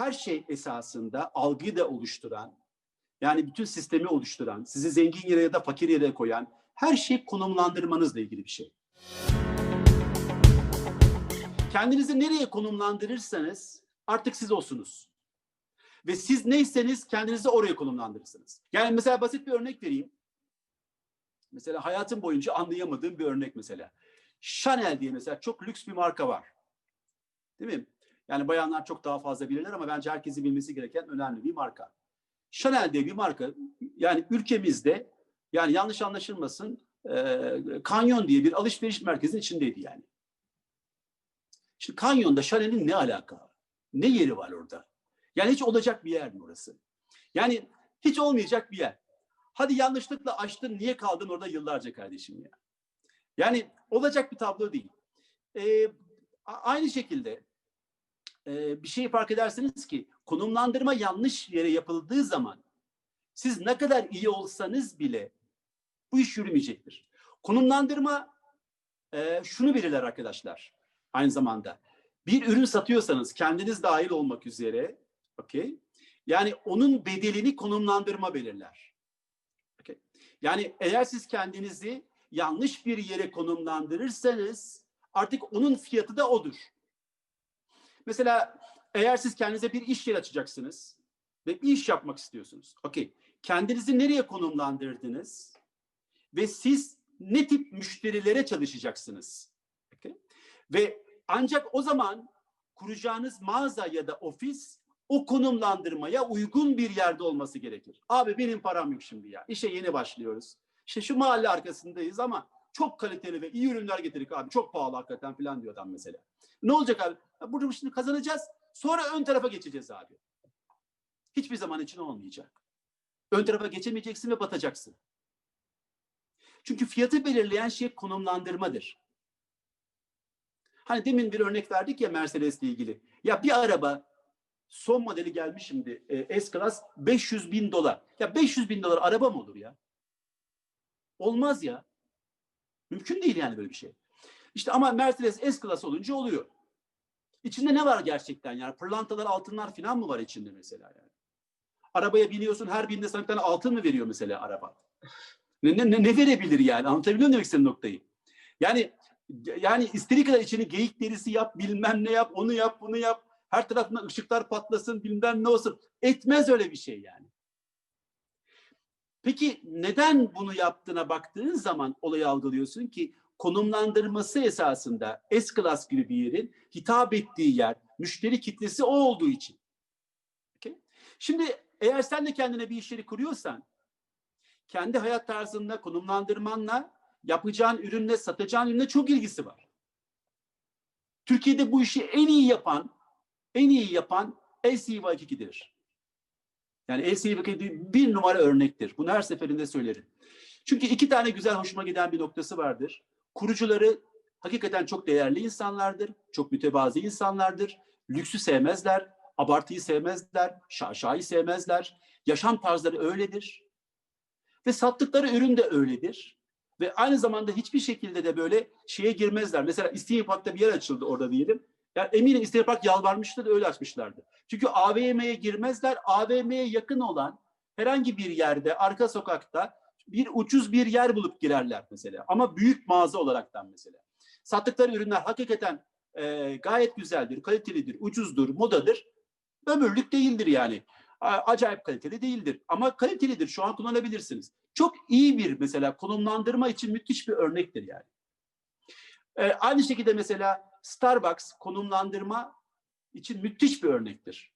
her şey esasında algıyı da oluşturan, yani bütün sistemi oluşturan, sizi zengin yere ya da fakir yere koyan her şey konumlandırmanızla ilgili bir şey. Kendinizi nereye konumlandırırsanız artık siz olsunuz. Ve siz neyseniz kendinizi oraya konumlandırırsınız. Yani mesela basit bir örnek vereyim. Mesela hayatım boyunca anlayamadığım bir örnek mesela. Chanel diye mesela çok lüks bir marka var. Değil mi? Yani bayanlar çok daha fazla bilirler ama bence herkesin bilmesi gereken önemli bir marka. Chanel diye bir marka yani ülkemizde yani yanlış anlaşılmasın e, Kanyon diye bir alışveriş merkezinin içindeydi yani. Şimdi Kanyon'da Chanel'in ne alaka? Ne yeri var orada? Yani hiç olacak bir yer mi orası? Yani hiç olmayacak bir yer. Hadi yanlışlıkla açtın niye kaldın orada yıllarca kardeşim ya? Yani olacak bir tablo değil. Ee, aynı şekilde e, bir şey fark edersiniz ki konumlandırma yanlış yere yapıldığı zaman siz ne kadar iyi olsanız bile bu iş yürümeyecektir. Konumlandırma e, şunu belirler arkadaşlar aynı zamanda. Bir ürün satıyorsanız kendiniz dahil olmak üzere okey? Yani onun bedelini konumlandırma belirler. Okay? Yani eğer siz kendinizi yanlış bir yere konumlandırırsanız artık onun fiyatı da odur. Mesela eğer siz kendinize bir iş yeri açacaksınız ve bir iş yapmak istiyorsunuz. Okey. Kendinizi nereye konumlandırdınız? Ve siz ne tip müşterilere çalışacaksınız? Okay. Ve ancak o zaman kuracağınız mağaza ya da ofis o konumlandırmaya uygun bir yerde olması gerekir. Abi benim param yok şimdi ya. İşe yeni başlıyoruz. İşte şu mahalle arkasındayız ama çok kaliteli ve iyi ürünler getirdik abi. Çok pahalı hakikaten falan diyor adam mesela. Ne olacak abi? Burada şimdi kazanacağız. Sonra ön tarafa geçeceğiz abi. Hiçbir zaman için olmayacak. Ön tarafa geçemeyeceksin ve batacaksın. Çünkü fiyatı belirleyen şey konumlandırmadır. Hani demin bir örnek verdik ya Mercedes'le ilgili. Ya bir araba son modeli gelmiş şimdi e, S-Class 500 bin dolar. Ya 500 bin dolar araba mı olur ya? Olmaz ya. Mümkün değil yani böyle bir şey. İşte ama Mercedes S-Class olunca oluyor. İçinde ne var gerçekten yani? Pırlantalar, altınlar falan mı var içinde mesela yani? Arabaya biniyorsun her binde sana bir tane altın mı veriyor mesela araba? Ne, ne, ne verebilir yani? Anlatabiliyor muyum demek istediğim noktayı? Yani yani istediği kadar içini geyik derisi yap, bilmem ne yap, onu yap, bunu yap. Her tarafından ışıklar patlasın, bilmem ne olsun. Etmez öyle bir şey yani. Peki neden bunu yaptığına baktığın zaman olayı algılıyorsun ki konumlandırması esasında S-Class gibi bir yerin hitap ettiği yer, müşteri kitlesi o olduğu için. Okay? Şimdi eğer sen de kendine bir iş yeri kuruyorsan, kendi hayat tarzında konumlandırmanla yapacağın ürünle, satacağın ürünle çok ilgisi var. Türkiye'de bu işi en iyi yapan, en iyi yapan LCV2'dir. Yani LCV2 bir numara örnektir. Bunu her seferinde söylerim. Çünkü iki tane güzel hoşuma giden bir noktası vardır. Kurucuları hakikaten çok değerli insanlardır, çok mütevazi insanlardır. Lüksü sevmezler, abartıyı sevmezler, şaşayı sevmezler. Yaşam tarzları öyledir. Ve sattıkları ürün de öyledir. Ve aynı zamanda hiçbir şekilde de böyle şeye girmezler. Mesela İstinye Park'ta bir yer açıldı orada diyelim. Yani eminim İstinye Park yalvarmıştı da öyle açmışlardı. Çünkü AVM'ye girmezler. AVM'ye yakın olan herhangi bir yerde, arka sokakta bir ucuz bir yer bulup girerler mesela. Ama büyük mağaza olaraktan mesela. Sattıkları ürünler hakikaten e, gayet güzeldir, kalitelidir, ucuzdur, modadır. Ömürlük değildir yani. Acayip kaliteli değildir. Ama kalitelidir. Şu an kullanabilirsiniz. Çok iyi bir mesela konumlandırma için müthiş bir örnektir yani. E, aynı şekilde mesela Starbucks konumlandırma için müthiş bir örnektir.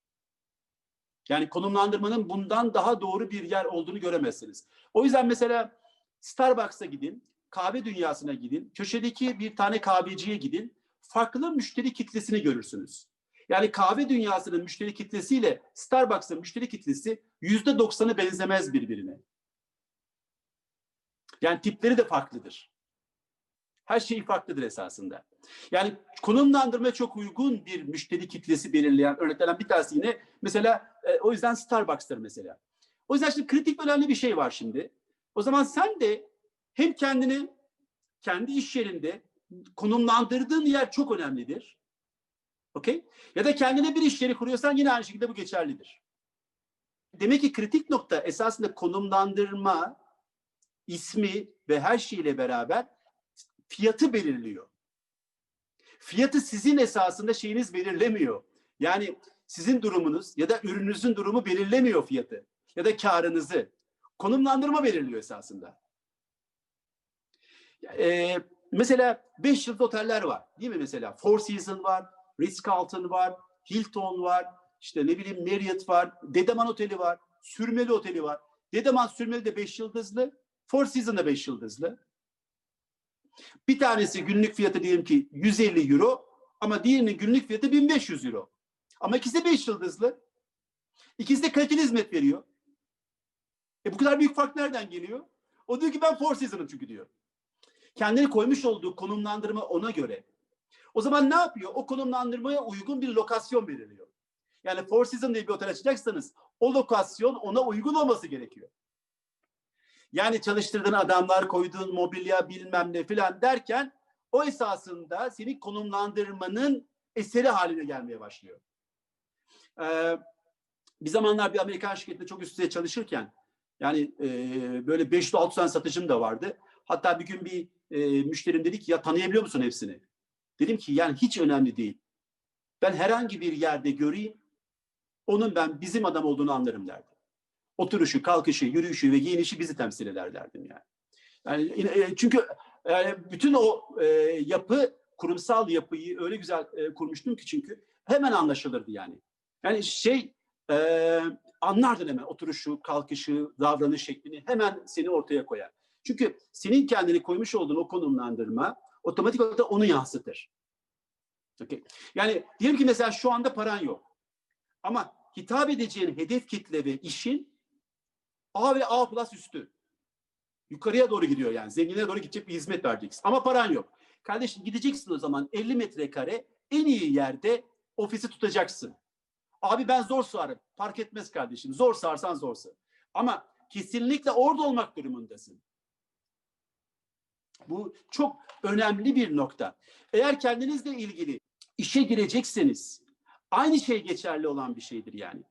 Yani konumlandırmanın bundan daha doğru bir yer olduğunu göremezsiniz. O yüzden mesela Starbucks'a gidin, kahve dünyasına gidin, köşedeki bir tane kahveciye gidin, farklı müşteri kitlesini görürsünüz. Yani kahve dünyasının müşteri kitlesiyle Starbucks'ın müşteri kitlesi yüzde doksanı benzemez birbirine. Yani tipleri de farklıdır. Her şey farklıdır esasında. Yani konumlandırma çok uygun bir müşteri kitlesi belirleyen örneklerden bir tanesi yine mesela e, o yüzden Starbucks'tır mesela. O yüzden şimdi kritik önemli bir şey var şimdi. O zaman sen de hem kendini kendi iş yerinde konumlandırdığın yer çok önemlidir. Okey? Ya da kendine bir iş yeri kuruyorsan yine aynı şekilde bu geçerlidir. Demek ki kritik nokta esasında konumlandırma, ismi ve her şeyle beraber fiyatı belirliyor. Fiyatı sizin esasında şeyiniz belirlemiyor. Yani sizin durumunuz ya da ürününüzün durumu belirlemiyor fiyatı ya da karınızı. Konumlandırma belirliyor esasında. Ee, mesela 5 yıldız oteller var değil mi mesela? Four Seasons var, Ritz-Carlton var, Hilton var, işte ne bileyim Marriott var, Dedeman Oteli var, Sürmeli Oteli var. Dedeman Sürmeli de 5 yıldızlı, Four Seasons da 5 yıldızlı. Bir tanesi günlük fiyatı diyelim ki 150 euro ama diğerinin günlük fiyatı 1500 euro. Ama ikisi de 5 yıldızlı. İkisi de kaliteli hizmet veriyor. E bu kadar büyük fark nereden geliyor? O diyor ki ben Four Seasons'ım çünkü diyor. Kendini koymuş olduğu konumlandırma ona göre. O zaman ne yapıyor? O konumlandırmaya uygun bir lokasyon belirliyor. Yani Four Seasons diye bir otel açacaksanız o lokasyon ona uygun olması gerekiyor. Yani çalıştırdığın adamlar, koyduğun mobilya bilmem ne filan derken o esasında seni konumlandırmanın eseri haline gelmeye başlıyor. Ee, bir zamanlar bir Amerikan şirketinde çok üst düzey çalışırken yani e, böyle 500-600 tane satıcım da vardı. Hatta bir gün bir e, müşterim dedi ki ya tanıyabiliyor musun hepsini? Dedim ki yani hiç önemli değil. Ben herhangi bir yerde göreyim, onun ben bizim adam olduğunu anlarım derdim. Oturuşu, kalkışı, yürüyüşü ve giyinişi bizi temsil eder derdim yani. Yani e, çünkü yani bütün o e, yapı, kurumsal yapıyı öyle güzel e, kurmuştum ki çünkü hemen anlaşılırdı yani. Yani şey e, anlardın hemen oturuşu, kalkışı, davranış şeklini hemen seni ortaya koyar. Çünkü senin kendini koymuş olduğun o konumlandırma otomatik olarak onu yansıtır. Okay. Yani diyelim ki mesela şu anda paran yok. Ama hitap edeceğin hedef kitle ve işin A ve A plus üstü. Yukarıya doğru gidiyor yani. Zenginlere doğru gidecek bir hizmet vereceksin. Ama paran yok. Kardeşim gideceksin o zaman 50 metrekare en iyi yerde ofisi tutacaksın. Abi ben zor sığarım. Fark etmez kardeşim. Zor sığarsan zorsa. Ama kesinlikle orada olmak durumundasın. Bu çok önemli bir nokta. Eğer kendinizle ilgili işe girecekseniz aynı şey geçerli olan bir şeydir yani.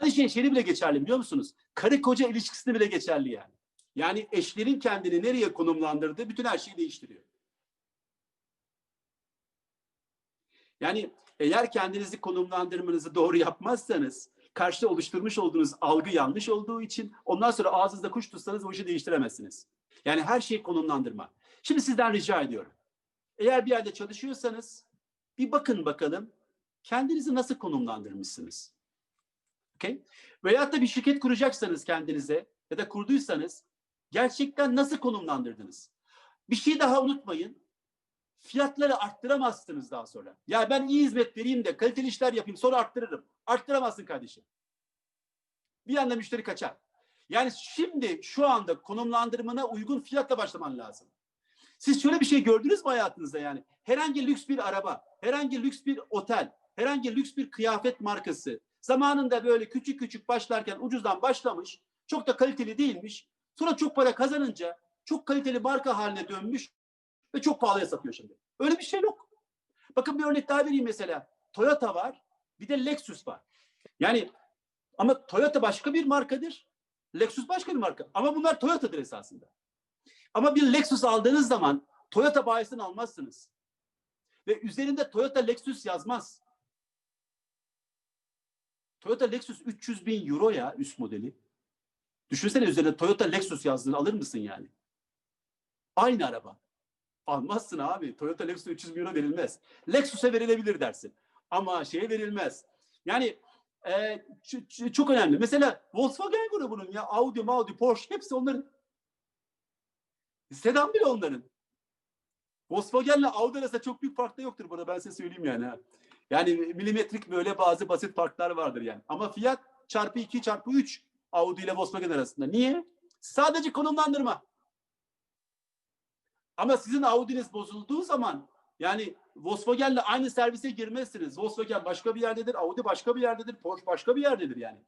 Aynı şey şeyi bile geçerli biliyor musunuz? Karı koca ilişkisinde bile geçerli yani. Yani eşlerin kendini nereye konumlandırdığı bütün her şeyi değiştiriyor. Yani eğer kendinizi konumlandırmanızı doğru yapmazsanız karşıda oluşturmuş olduğunuz algı yanlış olduğu için ondan sonra ağzınızda kuş tutsanız o işi değiştiremezsiniz. Yani her şeyi konumlandırma. Şimdi sizden rica ediyorum. Eğer bir yerde çalışıyorsanız bir bakın bakalım kendinizi nasıl konumlandırmışsınız. Okay? Veyahut da bir şirket kuracaksanız kendinize ya da kurduysanız gerçekten nasıl konumlandırdınız? Bir şey daha unutmayın. Fiyatları arttıramazsınız daha sonra. Ya ben iyi hizmet vereyim de kaliteli işler yapayım sonra arttırırım. Arttıramazsın kardeşim. Bir anda müşteri kaçar. Yani şimdi şu anda konumlandırmana uygun fiyatla başlaman lazım. Siz şöyle bir şey gördünüz mü hayatınızda yani? Herhangi lüks bir araba, herhangi lüks bir otel, herhangi lüks bir kıyafet markası zamanında böyle küçük küçük başlarken ucuzdan başlamış, çok da kaliteli değilmiş. Sonra çok para kazanınca çok kaliteli marka haline dönmüş ve çok pahalıya satıyor şimdi. Öyle bir şey yok. Bakın bir örnek daha vereyim mesela. Toyota var, bir de Lexus var. Yani ama Toyota başka bir markadır. Lexus başka bir marka. Ama bunlar Toyota'dır esasında. Ama bir Lexus aldığınız zaman Toyota bayisini almazsınız. Ve üzerinde Toyota Lexus yazmaz. Toyota Lexus 300 bin euro ya üst modeli. Düşünsene üzerinde Toyota Lexus yazdığını alır mısın yani? Aynı araba. Almazsın abi. Toyota Lexus 300 bin euro verilmez. Lexus'a verilebilir dersin. Ama şeye verilmez. Yani e, çok önemli. Mesela Volkswagen grubunun ya Audi, Audi, Porsche hepsi onların. Sedan bile onların. Volkswagen'le Audi arasında çok büyük fark da yoktur burada ben size söyleyeyim yani. Yani milimetrik böyle bazı basit farklar vardır yani. Ama fiyat çarpı 2 çarpı 3 Audi ile Volkswagen arasında. Niye? Sadece konumlandırma. Ama sizin Audi'niz bozulduğu zaman yani Volkswagen'le aynı servise girmezsiniz. Volkswagen başka bir yerdedir, Audi başka bir yerdedir, Porsche başka bir yerdedir yani.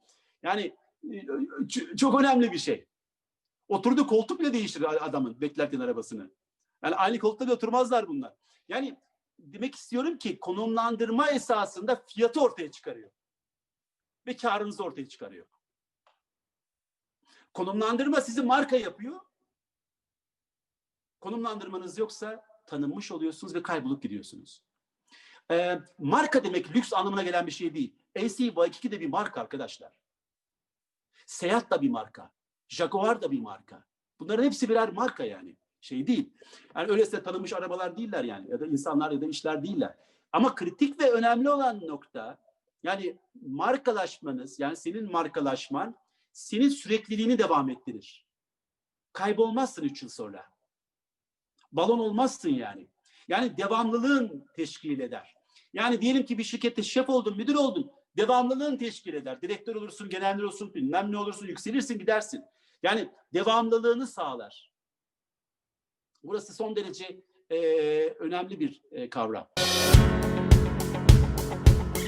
Yani çok önemli bir şey. Oturduğu koltuk bile değiştirir adamın beklerken arabasını. Yani aynı koltukta bile oturmazlar bunlar. Yani demek istiyorum ki konumlandırma esasında fiyatı ortaya çıkarıyor. Ve karınızı ortaya çıkarıyor. Konumlandırma sizi marka yapıyor. Konumlandırmanız yoksa tanınmış oluyorsunuz ve kaybolup gidiyorsunuz. Ee, marka demek lüks anlamına gelen bir şey değil. AC Waikiki de bir marka arkadaşlar. Seyahat da bir marka. Jaguar da bir marka. Bunların hepsi birer marka yani. Şey değil. Yani öylesine tanınmış arabalar değiller yani. Ya da insanlar ya da işler değiller. Ama kritik ve önemli olan nokta yani markalaşmanız yani senin markalaşman senin sürekliliğini devam ettirir. Kaybolmazsın üç yıl sonra. Balon olmazsın yani. Yani devamlılığın teşkil eder. Yani diyelim ki bir şirkette şef oldun, müdür oldun. Devamlılığın teşkil eder. Direktör olursun, genel olursun, bilmem ne olursun, yükselirsin, gidersin. Yani devamlılığını sağlar. Burası son derece e, önemli bir e, kavram.